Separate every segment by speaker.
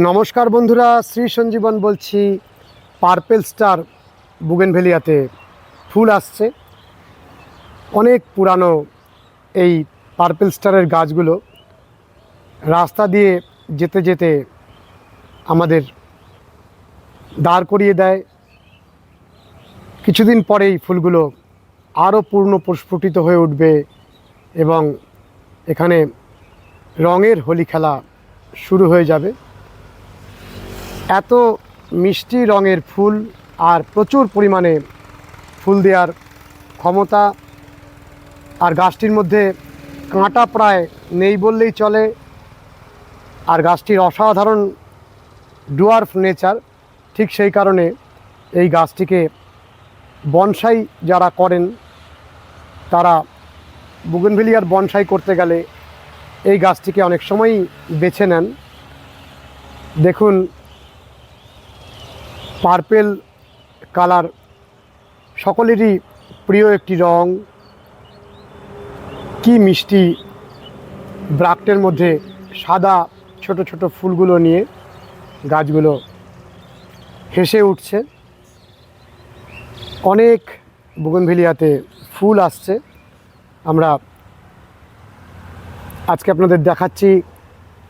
Speaker 1: নমস্কার বন্ধুরা, শ্রী সঞ্জীবন বলছি, পার্পেল স্টার বুগেনভেলিয়াতে ফুল আসছে। অনেক পুরানো এই পার্পেল স্টারের গাছগুলো রাস্তা দিয়ে যেতে যেতে আমাদের দাঁড় করিয়ে দেয়। কিছুদিন পরেই ফুলগুলো আরও পূর্ণ প্রস্ফুটিত হয়ে উঠবে এবং এখানে রঙের হোলি খেলা শুরু হয়ে যাবে। এত মিষ্টি রঙের ফুল আর প্রচুর পরিমাণে ফুল দেওয়ার ক্ষমতা আর গাছটির মধ্যে কাঁটা প্রায় নেই বললেই চলে। আর গাছটির অসাধারণ ডুয়ার্ফ নেচার, ঠিক সেই কারণে এই গাছটিকে বনসাই যারা করেন, তারা বুগনভেলিয়ার বনসাই করতে গেলে এই গাছটিকে অনেক সময়ই বেছে নেন। দেখুন পার্পেল কালার সকলেরই প্রিয় একটি রং। কি মিষ্টি ব্রাক্টের মধ্যে সাদা ছোট ছোট ফুলগুলো নিয়ে গাছগুলো হেসে উঠছে। অনেক বুগনভেলিয়াতে ফুল আসছে। আমরা আজকে আপনাদের দেখাচ্ছি,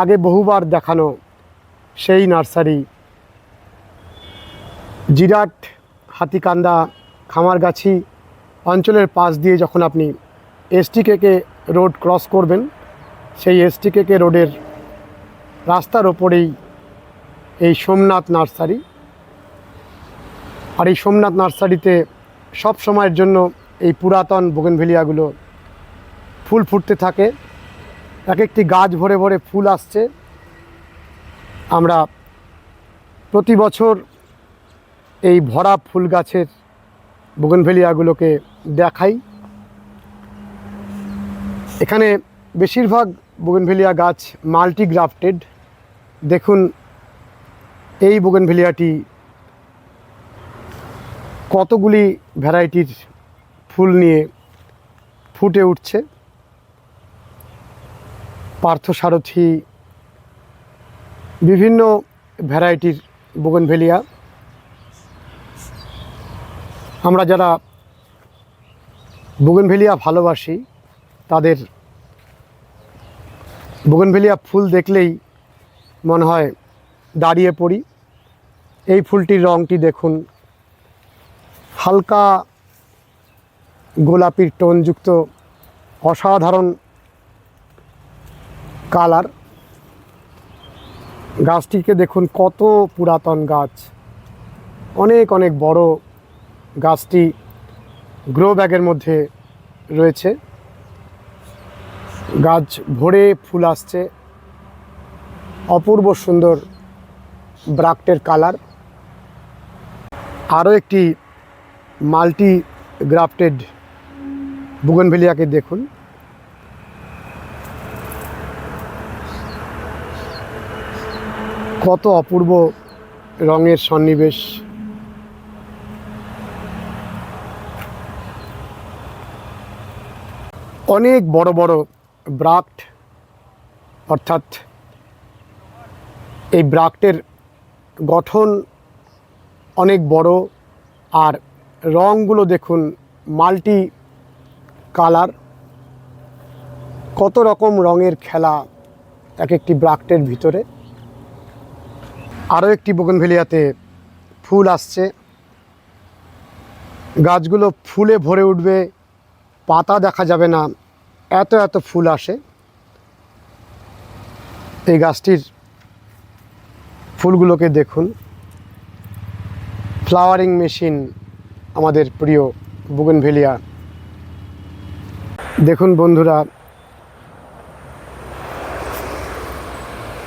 Speaker 1: আগে বহুবার দেখানো সেই নার্সারি জিরাট, হাতিকান্দা, খামারগাছি অঞ্চলের পাশ দিয়ে যখন আপনি এসটি কেকে রোড ক্রস করবেন, সেই এসটি কেকে রোডের রাস্তার ওপরেই এই সোমনাথ নার্সারি। আর এই সোমনাথ নার্সারিতে সব সময়ের জন্য এই পুরাতন বোগেনভেলিয়াগুলো ফুল ফুটতে থাকে। এক একটি গাছ ভরে ভরে ফুল আসছে। আমরা প্রতি বছর এই ভরা ফুল গাছের বোগনভেলিয়াগুলোকে দেখাই। এখানে বেশিরভাগ বোগনভেলিয়া গাছ মাল্টি গ্রাফটেড দেখুন, এই বোগনভেলিয়াটি কতগুলি ভ্যারাইটির ফুল নিয়ে ফুটে উঠছে। পার্থসারথী, বিভিন্ন ভ্যারাইটির বোগনভেলিয়া আমরা যারা বুগনভেলিয়া ভালোবাসি, তাদের বুগনভেলিয়া ফুল দেখলেই মনে হয় দাঁড়িয়ে পড়ি। এই ফুলটির রঙটি দেখুন, হালকা গোলাপির টোনযুক্ত অসাধারণ কালার। গাছটিকে দেখুন, কত পুরাতন গাছ। অনেক অনেক বড় গাছটি গ্রো ব্যাগের মধ্যে রয়েছে। গাছ ভরে ফুল আসছে। অপূর্ব সুন্দর ব্রাক্টের কালার। আরও একটি মাল্টি গ্রাফটেড বুগনভেলিয়াকে দেখুন। কত অপূর্ব রঙের সন্নিবেশ। অনেক বড় বড় ব্রাক্ট, অর্থাৎ এই ব্রাক্টের গঠন অনেক বড়। আর রঙগুলো দেখুন, মাল্টি কালার। কত রকম রঙের খেলা এক একটি ব্রাক্টের ভিতরে। আরও একটি বোগনভেলিয়াতে ফুল আসছে। গাছগুলো ফুলে ভরে উঠবে। পাতা দেখা যাবে না, এত এত ফুল আসে। এই গাছটির ফুলগুলোকে দেখুন। ফ্লাওয়ারিং মেশিন আমাদের প্রিয় বুগনভেলিয়া দেখুন বন্ধুরা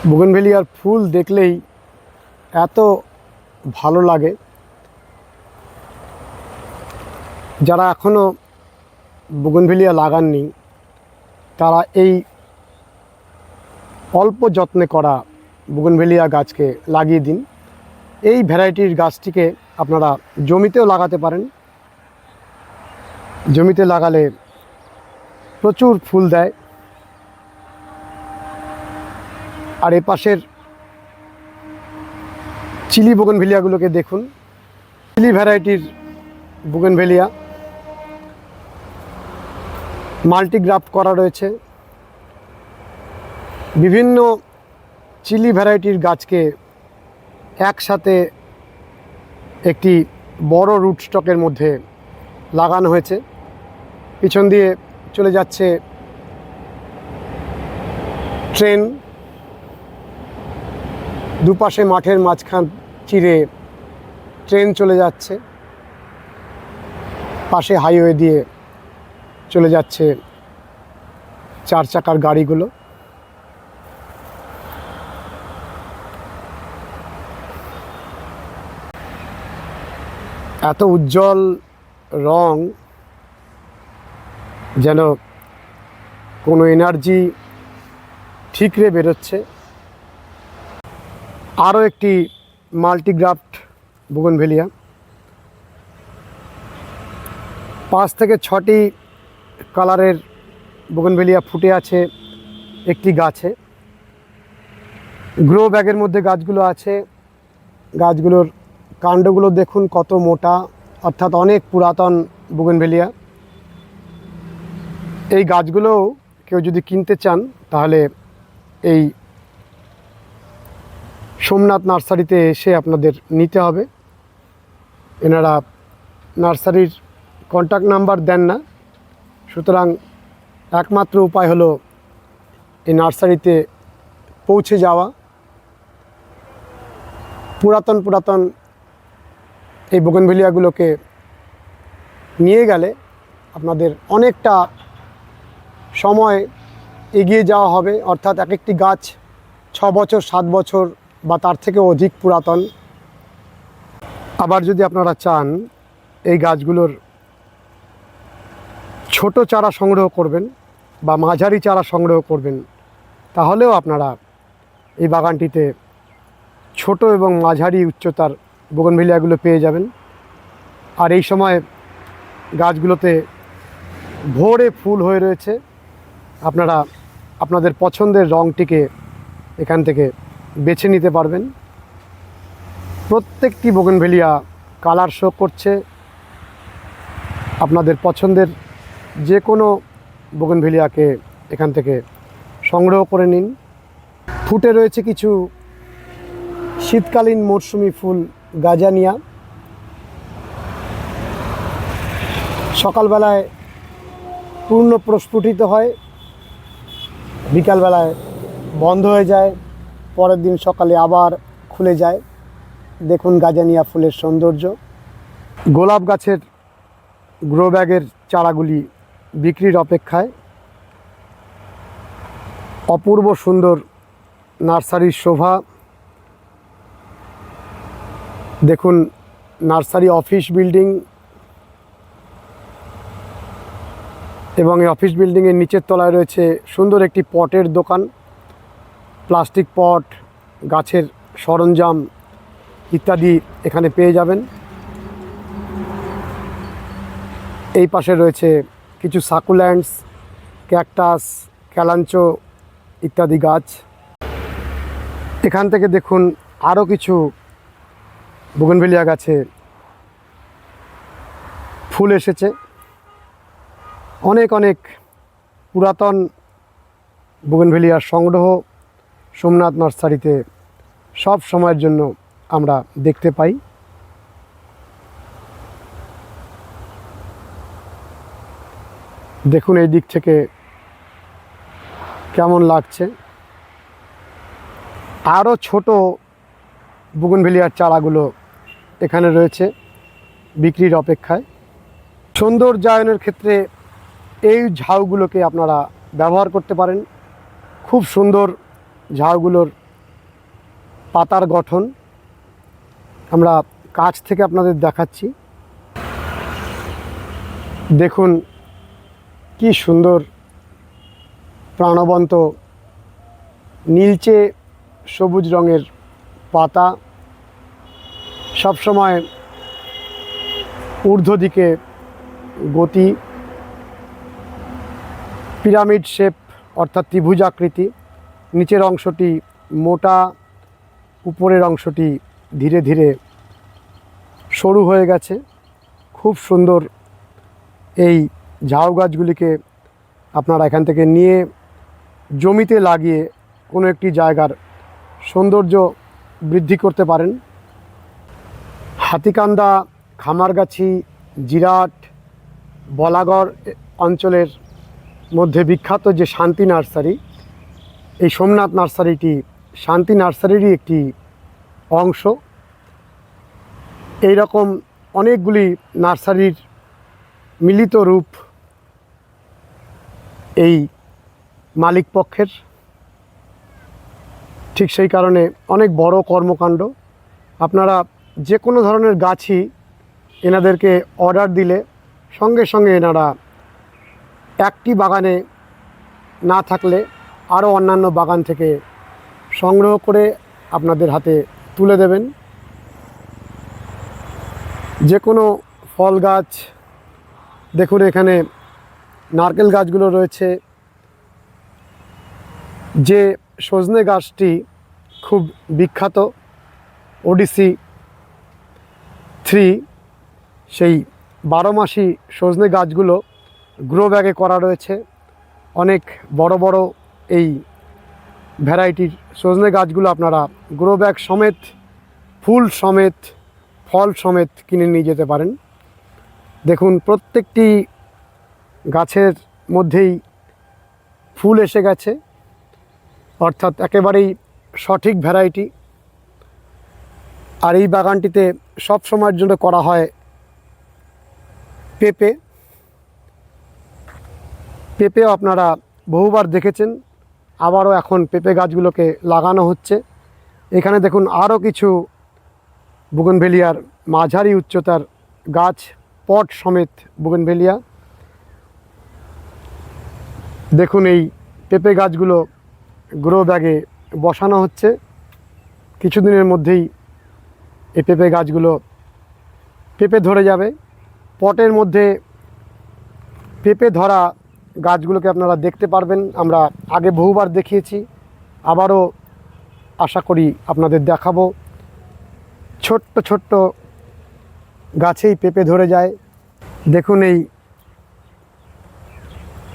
Speaker 1: বুগনভেলিয়ার ফুল দেখলেই এত ভালো লাগে। যারা এখনও বুগনভেলিয়া লাগাননি তারা এই অল্প যত্নে করা বুগনভেলিয়া গাছকে লাগিয়ে দিন। এই ভ্যারাইটির গাছটিকে আপনারা জমিতেও লাগাতে পারেন। জমিতে লাগালে প্রচুর ফুল দেয়। আর এ পাশের চিলি বোগেনভেলিয়াগুলোকে দেখুন। চিলি ভ্যারাইটির বোগেনভেলিয়া। মাল্টিগ্রাফট করা রয়েছে। বিভিন্ন চিলি ভ্যারাইটির গাছকে একসাথে একটি বড় রুট স্টকের মধ্যে লাগানো হয়েছে। পিছন দিয়ে চলে যাচ্ছে ট্রেন। দুপাশে মাঠের মাঝখান চিরে ট্রেন চলে যাচ্ছে। পাশে হাইওয়ে দিয়ে চলে যাচ্ছে চার চাকার গাড়িগুলো। এত উজ্জ্বল রং যেন কোনো এনার্জি ঠিকরে বেরোচ্ছে। আরও একটি মাল্টিগ্রাফট বুগনভেলিয়া। পাঁচ থেকে ছটি কালারের বুগনভেলিয়া ফুটে আছে একটি গাছে। গ্রো ব্যাগের মধ্যে গাছগুলো আছে। গাছগুলোর কাণ্ডগুলো দেখুন কত মোটা, অর্থাৎ অনেক পুরাতন বুগনভেলিয়া। এই গাছগুলোও কেউ যদি কিনতে চান, তাহলে এই সোমনাথ নার্সারিতে এসে আপনাদের নিতে হবে। এনারা নার্সারির কন্ট্যাক্ট নাম্বার দেন না। সুতরাং একমাত্র উপায় হলো এই নার্সারিতে পৌঁছে যাওয়া। পুরাতন পুরাতন এই বোগনভেলিয়াগুলোকে নিয়ে গেলে আপনাদের অনেকটা সময় এগিয়ে যাওয়া হবে। অর্থাৎ এক একটি গাছ ছ বছর, সাত বছর বা তার থেকে অধিক পুরাতন। আবার যদি আপনারা চান এই গাছগুলোর ছোট চারা সংগ্রহ করবেন বা মাঝারি চারা সংগ্রহ করবেন, তাহলেও আপনারা এই বাগানটিতে ছোট এবং মাঝারি উচ্চতার বোগনভেলিয়াগুলো পেয়ে যাবেন। আর এই সময় গাছগুলোতে ভোরে ফুল হয়ে রয়েছে। আপনারা আপনাদের পছন্দের রঙটিকে এখান থেকে বেছে নিতে পারবেন। প্রত্যেকটি বোগনভেলিয়া কালার শো করছে। আপনাদের পছন্দের যে কোনো বোগনভেলিয়াকে এখান থেকে সংগ্রহ করে নিন। ফুটে রয়েছে কিছু শীতকালীন মরশুমি ফুল গাজানিয়া। সকালবেলায় পূর্ণ প্রস্ফুটিত হয়, বিকালবেলায় বন্ধ হয়ে যায়, পরের দিন সকালে আবার খুলে যায়। দেখুন গাজানিয়া ফুলের সৌন্দর্য। গোলাপ গাছের গ্রো ব্যাগের চারাগুলি বিক্রির অপেক্ষায় অপূর্ব সুন্দর নার্সারির শোভা। দেখুন, নার্সারি অফিস বিল্ডিং এবং এই অফিস বিল্ডিংয়ের নিচের তলায় রয়েছে সুন্দর একটি পটের দোকান, প্লাস্টিক পট, গাছের সরঞ্জাম ইত্যাদি এখানে পেয়ে যাবেন। এই পাশে রয়েছে কিছু সাকুল্যান্ডস ক্যাকটাস ক্যালাঞ্চো ইত্যাদি গাছ। এখান থেকে দেখুন আরও কিছু বুগনভেলিয়া গাছে ফুল এসেছে। অনেক অনেক পুরাতন বুগনভেলিয়ার সংগ্রহ সোমনাথ নার্সারিতে সব সময়ের জন্য আমরা দেখতে পাই। দেখুন এই দিক থেকে কেমন লাগছে। আরও ছোট বুগনভেলিয়ার চারাগুলো এখানে রয়েছে বিক্রির অপেক্ষায়। সৌন্দর্যায়নের ক্ষেত্রে এই ঝাউগুলোকে আপনারা ব্যবহার করতে পারেন। খুব সুন্দর ঝাউগুলোর পাতার গঠন। আমরা কাছ থেকে আপনাদের দেখাচ্ছি। দেখুন কি সুন্দর প্রাণবন্ত নীলচে সবুজ রঙের পাতা। সবসময় ঊর্ধ্ব দিকে গতি, পিরামিড শেপ অর্থাৎ ত্রিভুজাকৃতি নিচের অংশটি মোটা, উপরের অংশটি ধীরে ধীরে সরু হয়ে গেছে। খুব সুন্দর এই ঝাউ গাছগুলিকে আপনারা এখান থেকে নিয়ে জমিতে লাগিয়ে কোনো একটি জায়গার সৌন্দর্য বৃদ্ধি করতে পারেন। হাতিকান্দা, খামারগাছি, জিরাট, বলাগড় অঞ্চলের মধ্যে বিখ্যাত যে শান্তি নার্সারি, এই সোমনাথ নার্সারিটি শান্তি নার্সারিরই একটি অংশ। এই রকম অনেকগুলি নার্সারির মিলিত রূপ এই মালিক পক্ষের ঠিক সেই কারণে অনেক বড় কর্মকাণ্ড। আপনারা যে কোনো ধরনের গাছই এনাদেরকে অর্ডার দিলে সঙ্গে সঙ্গে এনারা একটি বাগানে না থাকলে আরও অন্যান্য বাগান থেকে সংগ্রহ করে আপনাদের হাতে তুলে দেবেন। যে কোনো ফল গাছ দেখুন এখানে নারকেল গাছগুলো রয়েছে। যে সজনে গাছটি খুব বিখ্যাত, ওডিসি থ্রি, সেই বারো মাসি সজনে গাছগুলো গ্রো ব্যাগে করা রয়েছে। অনেক বড় বড় এই ভ্যারাইটির সজনে গাছগুলো আপনারা গ্রো ব্যাগ সমেত, ফুল সমেত, ফল সমেত কিনে নিয়ে যেতে পারেন। দেখুন, প্রত্যেকটি গাছের মধ্যেই ফুল এসে গেছে। অর্থাৎ একেবারেই সঠিক ভ্যারাইটি আর এই বাগানটিতে সব সময়ের জন্য করা হয় পেঁপে। পেঁপেও আপনারা বহুবার দেখেছেন, আবারও এখন পেঁপে গাছগুলোকে লাগানো হচ্ছে। এখানে দেখুন আরও কিছু বুগনভেলিয়ার মাঝারি উচ্চতার গাছ, পট সমেত বুগনভেলিয়া দেখুন এই পেঁপে গাছগুলো গ্রো ব্যাগে বসানো হচ্ছে। কিছুদিনের মধ্যেই এই পেঁপে গাছগুলো পেঁপে ধরে যাবে। পটের মধ্যে পেঁপে ধরা গাছগুলোকে আপনারা দেখতে পারবেন। আমরা আগে বহুবার দেখিয়েছি, আবারও আশা করি আপনাদের দেখাবো। ছোট্ট ছোট্ট গাছেই পেঁপে ধরে যায়। দেখুন এই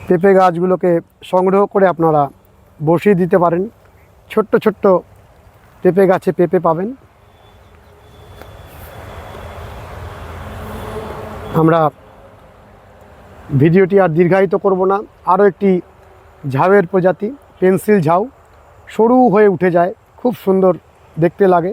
Speaker 1: পেঁপে গাছগুলোকে সংগ্রহ করে আপনারা বসিয়ে দিতে পারেন। ছোট্ট ছোট্ট পেঁপে গাছে পেঁপে পাবেন। আমরা ভিডিওটি আর দীর্ঘায়িত করব না। আরও একটি ঝাউয়ের প্রজাতি, পেন্সিল ঝাউ, সরু হয়ে উঠে যায়। খুব সুন্দর দেখতে লাগে।